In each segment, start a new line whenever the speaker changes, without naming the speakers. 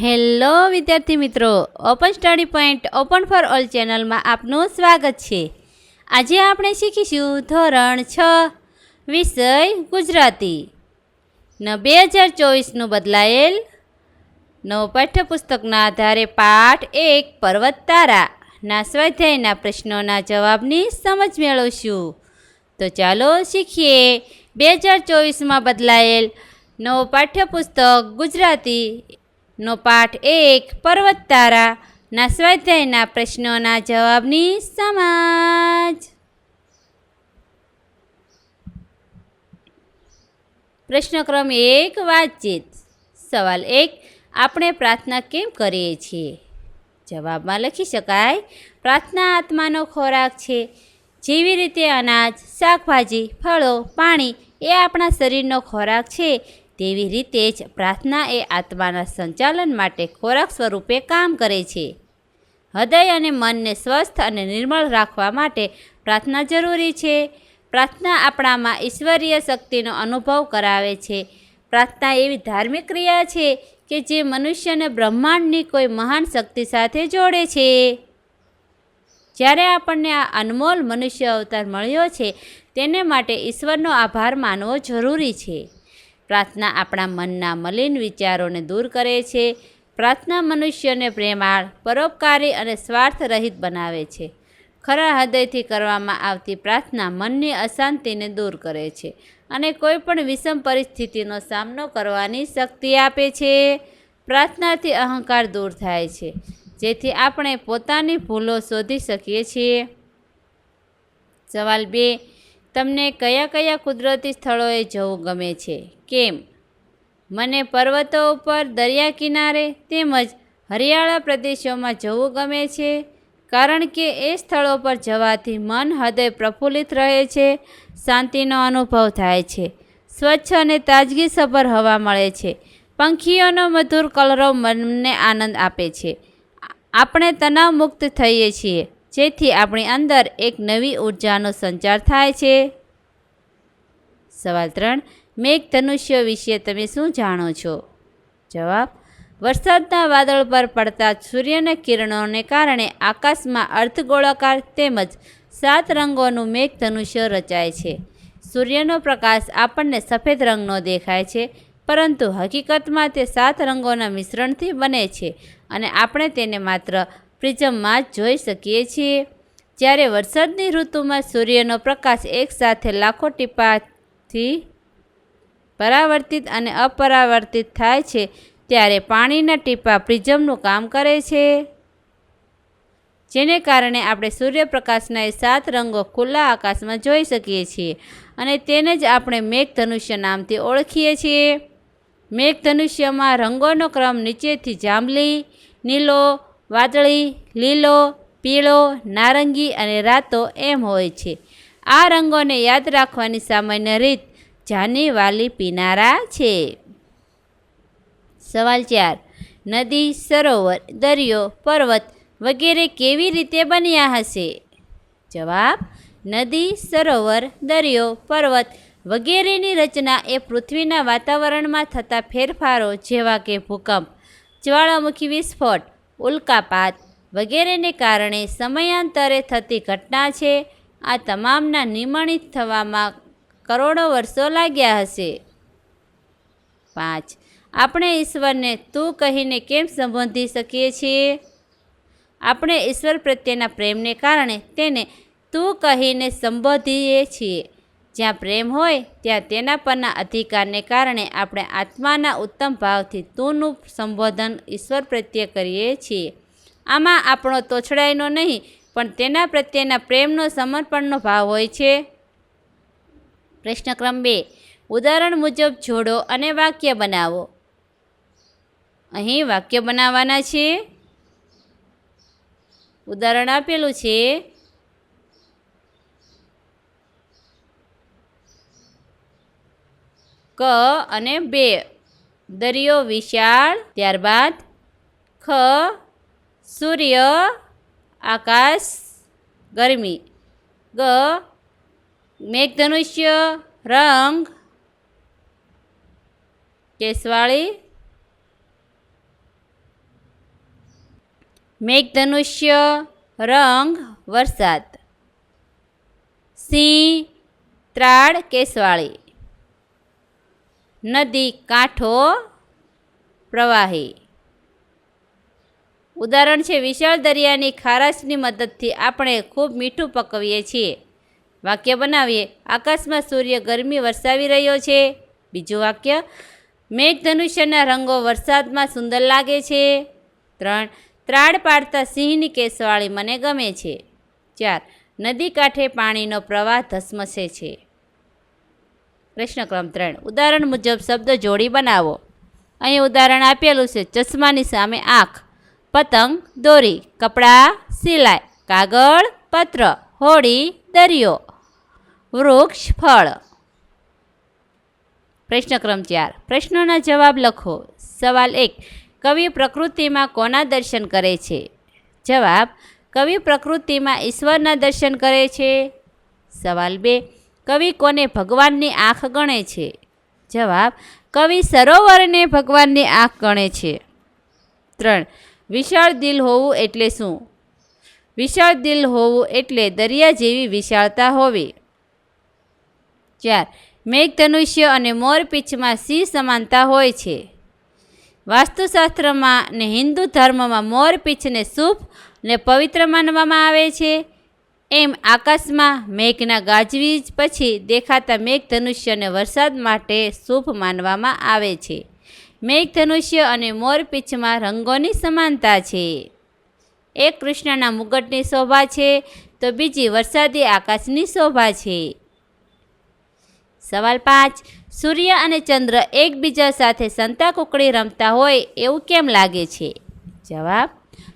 Hello વિદ્યાર્થી મિત્રો open study point open for all ચેનલમાં આપનું સ્વાગત છે. આજે આપણે શીખીશું ધોરણ છ, વિષય ગુજરાતી. ન બે હજાર ચોવીસનું બદલાયેલ નવ પાઠ્યપુસ્તકના આધારે પાઠ એક પર્વત તારા ના સ્વાધ્યાયના પ્રશ્નોના જવાબની સમજ મેળવશું. તો ચાલો શીખીએ. બે હજાર ચોવીસમાં બદલાયેલ નવું પાઠ્યપુસ્તક ગુજરાતી. નો પાઠ એક પર્વત તારા, ના સ્વાધ્યાયના પ્રશ્નોના જવાબની સમાજ. પ્રશ્ન ક્રમ એક, વાતચીત. સવાલ એક, આપણે પ્રાર્થના કેમ કરીએ છીએ? જવાબમાં લખી શકાય, પ્રાર્થના આત્માનો ખોરાક છે. જેવી રીતે અનાજ, શાકભાજી, ફળો, પાણી એ આપણા શરીરનો ખોરાક છે. તેવી રીતે જ પ્રાર્થના એ આત્માના સંચાલન માટે ખોરાક સ્વરૂપે કામ કરે છે. હૃદય અને મનને સ્વસ્થ અને નિર્મળ રાખવા માટે પ્રાર્થના જરૂરી છે. પ્રાર્થના આપણામાં ઈશ્વરીય શક્તિનો અનુભવ કરાવે છે. પ્રાર્થના એવી ધાર્મિક ક્રિયા છે કે જે મનુષ્યને બ્રહ્માંડની કોઈ મહાન શક્તિ સાથે જોડે છે. જ્યારે આપણને આ અનમોલ મનુષ્ય અવતાર મળ્યો છે, તેને માટે ઈશ્વરનો આભાર માનવો જરૂરી છે. પ્રાર્થના આપણા મનના મલિન વિચારોને દૂર કરે છે. પ્રાર્થના મનુષ્યને પ્રેમાળ, પરોપકારી અને સ્વાર્થ રહિત બનાવે છે. ખરા હૃદયથી કરવામાં આવતી પ્રાર્થના મનની અશાંતિને દૂર કરે છે અને કોઈ પણ વિષમ પરિસ્થિતિનો સામનો કરવાની શક્તિ આપે છે. પ્રાર્થનાથી અહંકાર દૂર થાય છે. જેથી આપણે પોતાની ભૂલો શોધી શકીએ છીએ. સવાલ બે તમને કયા કયા કુદરતી સ્થળોએ જવું ગમે છે? કેમ? મને પર્વતો ઉપર, દરિયા કિનારે તેમજ હરિયાળા પ્રદેશોમાં જવું ગમે છે, કારણ કે એ સ્થળો પર જવાથી મન હૃદય પ્રફુલ્લિત રહે છે, શાંતિનો અનુભવ થાય છે, સ્વચ્છ અને તાજગીસભર હવા મળે છે, પંખીઓનો મધુર કલરવ મનને આનંદ આપે છે. આપણે તણાવ મુક્ત થઈએ છીએ. જેથી આપણી અંદર એક નવી ઉર્જાનો સંચાર થાય છે. સવાલ ત્રણ, મેઘ ધનુષ્ય વિશે તમે શું જાણો છો? જવાબ, વરસાદના વાદળ પર પડતા સૂર્યના કિરણોને કારણે આકાશમાં અર્ધગોળાકાર તેમજ સાત રંગોનું મેઘ ધનુષ્ય રચાય છે. સૂર્યનો પ્રકાશ આપણને સફેદ રંગનો દેખાય છે, પરંતુ હકીકતમાં તે સાત રંગોના મિશ્રણથી બને છે અને આપણે તેને માત્ર પ્રિઝમમાં જ જોઈ શકીએ છીએ. જ્યારે વરસાદની ઋતુમાં સૂર્યનો પ્રકાશ એકસાથે લાખો ટીપાથી પરાવર્તિત અને અપરાવર્તિત થાય છે, ત્યારે પાણીના ટીપા પ્રિઝમનું કામ કરે છે. જેને કારણે આપણે સૂર્યપ્રકાશના એ સાત રંગો ખુલ્લા આકાશમાં જોઈ શકીએ છીએ અને તેને જ આપણે મેઘધનુષ્ય નામથી ઓળખીએ છીએ. મેઘધનુષ્યમાં રંગોનો ક્રમ નીચેથી જાંબલી, નીલો વાદળી, લીલો, પીળો, નારંગી અને રાતો એમ હોય છે. આ રંગોને યાદ રાખવાની સામાન્ય રીત જાની વાલી પીનારા છે. સવાલ ચાર. નદી, સરોવર, દરિયો, પર્વત વગેરે કેવી રીતે બન્યા હશે? જવાબ, નદી, સરોવર, દરિયો, પર્વત વગેરેની રચના એ પૃથ્વીના વાતાવરણમાં થતા ફેરફારો જેવા કે ભૂકંપ, જ્વાળામુખી વિસ્ફોટ ઉલ્કાપાત વગેરેને કારણે સમયાંતરે થતી ઘટના છે. આ તમામના નિમણિત થવામાં કરોડો વર્ષો લાગ્યા હશે. પાંચ. આપણે ઈશ્વરને તું કહીને કેમ સંબોધી શકીએ છીએ? આપણે ઈશ્વર પ્રત્યેના પ્રેમને કારણે તેને તું કહીને સંબોધીએ છીએ. જ્યાં પ્રેમ હોય, ત્યાં તેના પરના અધિકારને કારણે આપણે આત્માના ઉત્તમ ભાવથી તુંનું સંબોધન ઈશ્વર પ્રત્યે કરીએ છીએ. આમાં આપણો તોછડાયનો નહીં, પણ તેના પ્રત્યેના પ્રેમનો સમર્પણનો ભાવ હોય છે. પ્રશ્નક્રમ બે. ઉદાહરણ મુજબ જોડો અને વાક્ય બનાવો. અહીં વાક્ય બનાવવાના છે ઉદાહરણ આપેલું છે. ક અને બે. દરિયો વિશાળ, ત્યારબાદ ખ, સૂર્ય, આકાશ, ગરમી. ગ, મેઘધનુષ્ય, રંગ, કેસવાળી. મેઘધનુષ્ય, રંગ, વરસાદ. સિંહ ત્રાડ કેસવાળી. નદી કાંઠો પ્રવાહી. ઉદાહરણ છે, વિશાળ દરિયાની ખારાશની મદદથી આપણે ખૂબ મીઠું પકવીએ છીએ. વાક્ય બનાવીએ, આકાશમાં સૂર્ય ગરમી વરસાવી રહ્યો છે. બીજું વાક્ય, મેઘધનુષ્યના રંગો વરસાદમાં સુંદર લાગે છે. ત્રણ ત્રાડ પાડતા સિંહની કેસવાળી મને ગમે છે. ચાર, નદી કાંઠે પાણીનો પ્રવાહ ધસમસે છે. પ્રશ્ન ક્રમ ત્રણ. ઉદાહરણ મુજબ શબ્દ જોડી બનાવો. અહીં ઉદાહરણ આપેલું છે. ચશ્માની સામે આંખ. પતંગ, દોરી. કપડાં, સિલાઈ. કાગળ, પત્ર. હોડી, દરિયો. વૃક્ષ, ફળ. પ્રશ્ન ક્રમ ચાર. પ્રશ્નોના જવાબ લખો. સવાલ એક. કવિ પ્રકૃતિમાં કોના દર્શન કરે છે? જવાબ. કવિ પ્રકૃતિમાં ઈશ્વરના દર્શન કરે છે? સવાલ બે. કવિ કોને ભગવાનની આંખ ગણે છે? જવાબ, કવિ સરોવરને ભગવાનની આંખ ગણે છે. ત્રણ, વિશાળ દિલ હોવું એટલે શું? વિશાળ દિલ હોવું એટલે દરિયા જેવી વિશાળતા હોવી. ચાર, મેઘધનુષ્ય અને મોરપીંછમાં સિંહ સમાનતા હોય છે. વાસ્તુશાસ્ત્રમાં ને હિન્દુ ધર્મમાં મોરપીંછને શુભ ને પવિત્ર માનવામાં આવે છે. એમ આકાશમાં મેઘના ગાજવીજ પછી દેખાતા મેઘધનુષ્યને વરસાદ માટે શુભ માનવામાં આવે છે. મેઘધનુષ્ય અને મોરપીંછમાં રંગોની સમાનતા છે. એક કૃષ્ણના મુગટની શોભા છે, તો બીજી વરસાદી આકાશની શોભા છે. સવાલ પાંચ, સૂર્ય અને ચંદ્ર એકબીજા સાથે સંતા કુકડી રમતા હોય એવું કેમ લાગે છે? જવાબ,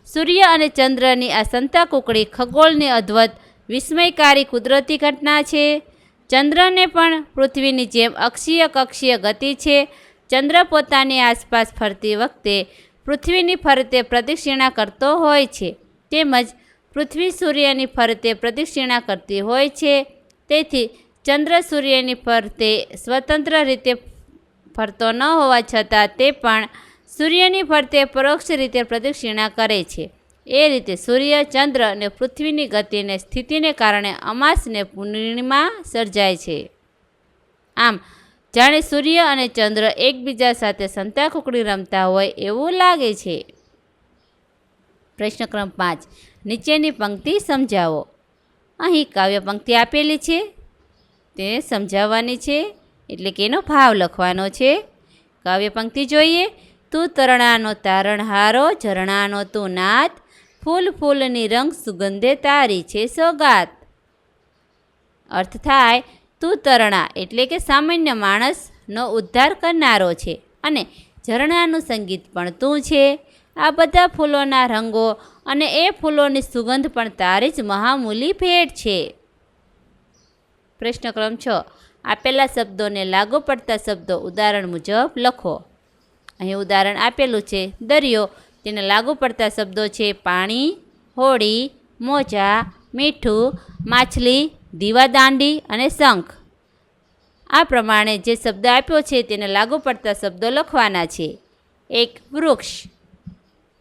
સૂર્ય અને ચંદ્રની આ સંતા કુકડી ખગોળની અદ્ભુત વિસ્મયકારી કુદરતી ઘટના છે. ચંદ્રને પણ પૃથ્વીની જેમ અક્ષીય કક્ષીય ગતિ છે. ચંદ્ર પોતાની આસપાસ ફરતી વખતે પૃથ્વીની ફરતે પ્રદક્ષિણા કરતો હોય છે. તેમજ પૃથ્વી સૂર્યની ફરતે પ્રદક્ષિણા કરતી હોય છે. તેથી ચંદ્ર સૂર્યની ફરતે સ્વતંત્ર રીતે ફરતો ન હોવા છતાં તે પણ સૂર્યની ફરતે પરોક્ષ રીતે પ્રદક્ષિણા કરે છે. એ રીતે સૂર્ય, ચંદ્ર અને પૃથ્વીની ગતિને, સ્થિતિને કારણે અમાસને પૂર્ણિમા સર્જાય છે. આમ, જાણે સૂર્ય અને ચંદ્ર એકબીજા સાથે સંતાકુકડી રમતા હોય એવું લાગે છે. પ્રશ્ન ક્રમ પાંચ. નીચેની પંક્તિ સમજાવો. અહીં કાવ્ય પંક્તિ આપેલી છે. તે સમજાવવાની છે, એટલે કે એનો ભાવ લખવાનો છે. કાવ્ય પંક્તિ જોઈએ. તું તરણાનો તારણહારો, ઝરણાનો તું નાથ ફૂલ ફૂલની રંગ સુગંધે તારી છે સોગાત. અર્થ થાય, તું તરણા એટલે કે સામાન્ય માણસનો ઉદ્ધાર કરનારો છે અને ઝરણાનું સંગીત પણ તું છે. આ બધા ફૂલોના રંગો અને એ ફૂલોની સુગંધ પણ તારી જ મહામૂલી ભેટ છે. પ્રશ્ન ક્રમ છ. આપેલા શબ્દોને લાગુ પડતા શબ્દો ઉદાહરણ મુજબ લખો. અહીં ઉદાહરણ આપેલું છે, દરિયો તેને લાગુ પડતા શબ્દો છે પાણી હોડી મોજા, મીઠું, માછલી, દીવાદાંડી અને શંખ. આ પ્રમાણે જે શબ્દ આપ્યો છે તેને લાગુ પડતા શબ્દો લખવાના છે. એક વૃક્ષ.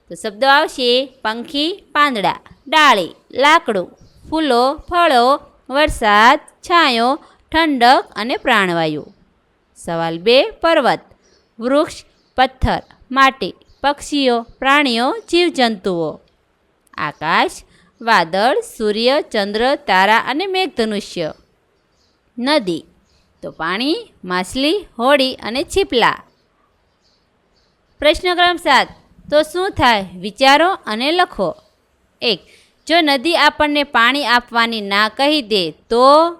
તો શબ્દો આવશે પંખી, પાંદડા, ડાળી, લાકડું, ફૂલો, ફળો, વરસાદ, છાંયો, ઠંડક અને પ્રાણવાયુ. સવાલ બે, પર્વત. વૃક્ષ, પથ્થર, માટી. પક્ષીઓ, પ્રાણીઓ, જીવજંતુઓ. આકાશ, વાદળ, સૂર્ય, ચંદ્ર, તારા અને મેઘધનુષ્ય. નદી તો પાણી માછલી, હોડી અને છીપલા. પ્રશ્ન ક્રમ સાત, તો શું થાય? વિચારો અને લખો. એક, જો નદી આપણને પાણી આપવાની ના કહી દે, તો?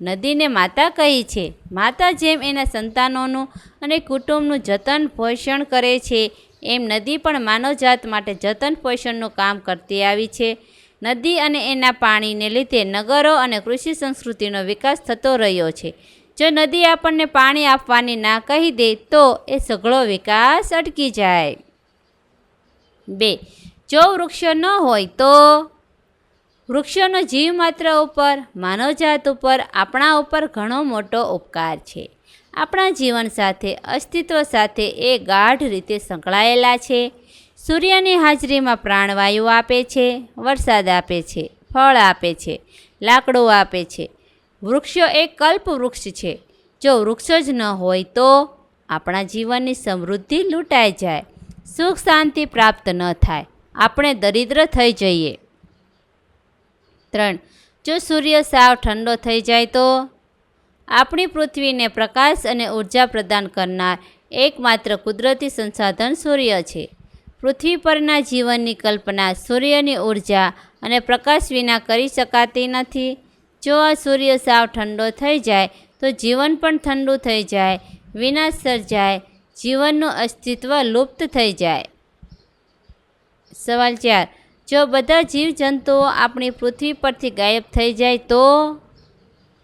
નદીને માતા કહી છે. માતા જેમ એના સંતાનોનું અને કુટુંબનું જતન પોષણ કરે છે, એમ નદી પણ માનવજાત માટે જતન પોષણનું કામ કરતી આવી છે. નદી અને એના પાણીને લીધે નગરો અને કૃષિ સંસ્કૃતિનો વિકાસ થતો રહ્યો છે. જો નદી આપણને પાણી આપવાની ના કહી દે, તો એ સઘળો વિકાસ અટકી જાય. બે. જો વૃક્ષો ન હોય, તો વૃક્ષોનો જીવ માત્ર ઉપર, માનવજાત ઉપર, આપણા ઉપર ઘણો મોટો ઉપકાર છે. આપણા જીવન સાથે, અસ્તિત્વ સાથે એ ગાઢ રીતે સંકળાયેલા છે. સૂર્યની હાજરીમાં પ્રાણવાયુ આપે છે, વરસાદ આપે છે, ફળ આપે છે, લાકડું આપે છે. વૃક્ષો એ કલ્પ વૃક્ષ છે. જો વૃક્ષો જ ન હોય તો આપણા જીવનની સમૃદ્ધિ લૂંટાઈ જાય. સુખ શાંતિ પ્રાપ્ત ન થાય. આપણે દરિદ્ર થઈ જઈએ. ત્રણ. જો સૂર્ય સાવ ઠંડો થઈ જાય તો? આપણી પૃથ્વીને પ્રકાશ અને ઊર્જા પ્રદાન કરનાર એકમાત્ર કુદરતી સંસાધન સૂર્ય છે. પૃથ્વી પરના જીવનની કલ્પના સૂર્યની ઊર્જા અને પ્રકાશ વિના કરી શકાતી નથી. જો આ સૂર્ય સાવ ઠંડો થઈ જાય તો જીવન પણ ઠંડુ થઈ જાય વિનાશ સર્જાય જીવનનું અસ્તિત્વ લુપ્ત થઈ જાય. સવાલ ચાર. જો બધા જીવજંતુઓ આપણી પૃથ્વી પરથી ગાયબ થઈ જાય તો?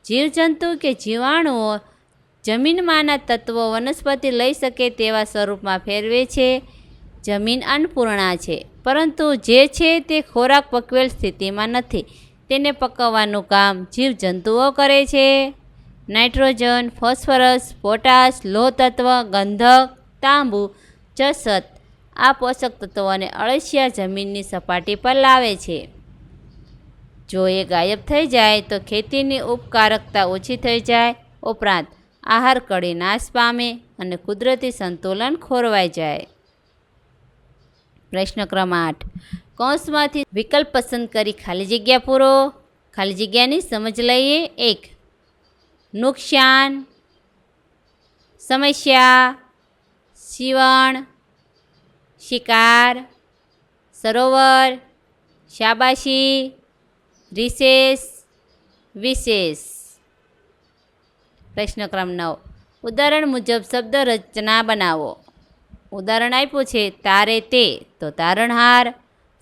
જીવજંતુ કે જીવાણુઓ જમીનમાંના તત્વો વનસ્પતિ લઈ શકે તેવા સ્વરૂપમાં ફેરવે છે. જમીન અન્નપૂર્ણા છે, પરંતુ જે છે તે ખોરાક પકવેલ સ્થિતિમાં નથી. તેને પકવવાનું કામ જીવજંતુઓ કરે છે. નાઇટ્રોજન, ફોસ્ફરસ, પોટાશ લોહ તત્વ ગંધક, તાંબુ, જસત આ પોષક તત્વોને અળસિયા જમીનની સપાટી પર લાવે છે. જો એ ગાયબ થઈ જાય તો ખેતીની ઉપકારકતા ઓછી થઈ જાય. ઉપરાંત આહાર કડી નાશ પામે અને કુદરતી સંતુલન ખોરવાઈ જાય. પ્રશ્ન ક્રમ આઠ કૌંસમાંથી વિકલ્પ પસંદ કરી ખાલી જગ્યા પૂરો. ખાલી જગ્યાની સમજ લઈએ. એક નુકસાન સમસ્યા, સીવણ શિકાર, સરોવર, શાબાશી રિસેસ વિશેષ. પ્રશ્ન ક્રમ નવ. ઉદાહરણ મુજબ શબ્દ રચના બનાવો. ઉદાહરણ આપ્યું છે, તારે તે, તો તારણહાર.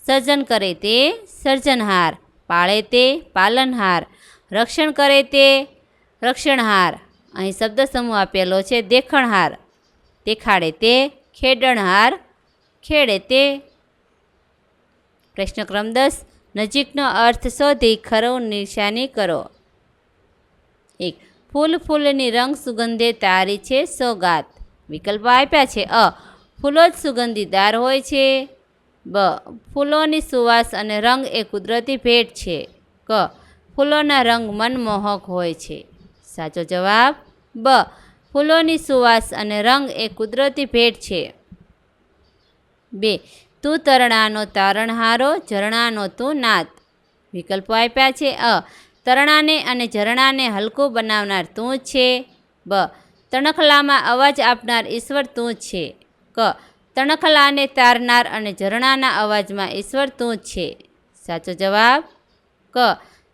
સર્જન કરે તે, સર્જનહાર. પાળે તે, પાલનહાર. રક્ષણ કરે તે, રક્ષણહાર. અહીં શબ્દ સમૂહ આપેલો છે, દેખણહાર. દેખાડે તે, ખેડણહાર. ખેડે તે. પ્રશ્ન ક્રમ દસ, નજીકનો અર્થ શોધી ખરો નિશાની કરો. એક, ફૂલ ફૂલની રંગ સુગંધે તારી છે સોગાત. વિકલ્પો આપ્યા છે. અ, ફૂલો જ સુગંધીદાર હોય છે. બ, ફૂલોની સુવાસ અને રંગ એ કુદરતી ભેટ છે. ક, ફૂલોના રંગ મનમોહક હોય છે. સાચો જવાબ, બ, ફૂલોની સુવાસ અને રંગ એ કુદરતી ભેટ છે. બે. તું તરણાનો તારણહારો, ઝરણાનો તું નાત વિકલ્પો આપ્યા છે. અ. તરણાને અને ઝરણાને હલકું બનાવનાર તું છે. બ. તણખલામાં અવાજ આપનાર ઈશ્વર તું છે. ક. તણખલાને તારનાર અને ઝરણાના અવાજમાં ઈશ્વર તું છે. સાચો જવાબ? ક.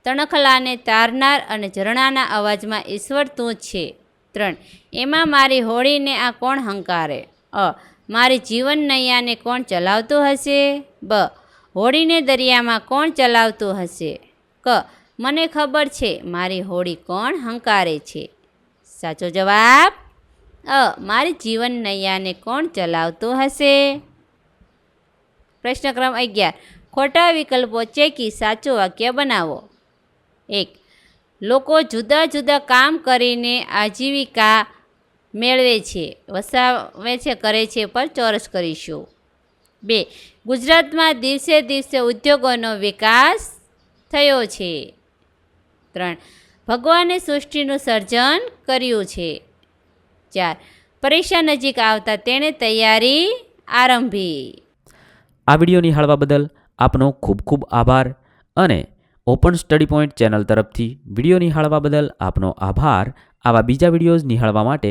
તણખલાને તારનાર અને ઝરણાના અવાજમાં ઈશ્વર તું છે. ત્રણ. એમાં મારી હોળીને આ કોણ હંકારે? અ. મારી જીવન નૈયાને કોણ ચલાવતું હશે? બ. હોળીને દરિયામાં કોણ ચલાવતું હશે? ક. મને ખબર છે મારી હોળી કોણ હંકારે છે. સાચો જવાબ? અ. મારી જીવન નૈયાને કોણ ચલાવતું હશે? પ્રશ્ન ક્રમ અગિયાર. ખોટા વિકલ્પો ચેકી સાચું વાક્ય બનાવો. એક. લોકો જુદા જુદા કામ કરીને આજીવિકા મેળવે છે, વસાવે છે, કરે છે, પર ચોરસ કરીશું. બે, ગુજરાતમાં દિવસે દિવસે ઉદ્યોગોનો વિકાસ થયો છે. ત્રણ, ભગવાને સૃષ્ટિનું સર્જન કર્યું છે. ચાર, પરીક્ષા નજીક આવતા તેણે તૈયારી આરંભી.
આ વીડિયો નિહાળવા બદલ આપનો ખૂબ ખૂબ આભાર અને ઓપન સ્ટડી પોઈન્ટ ચેનલ તરફથી વીડિયો નિહાળવા બદલ આપનો આભાર. આવા બીજા વિડીયોઝ નિહાળવા માટે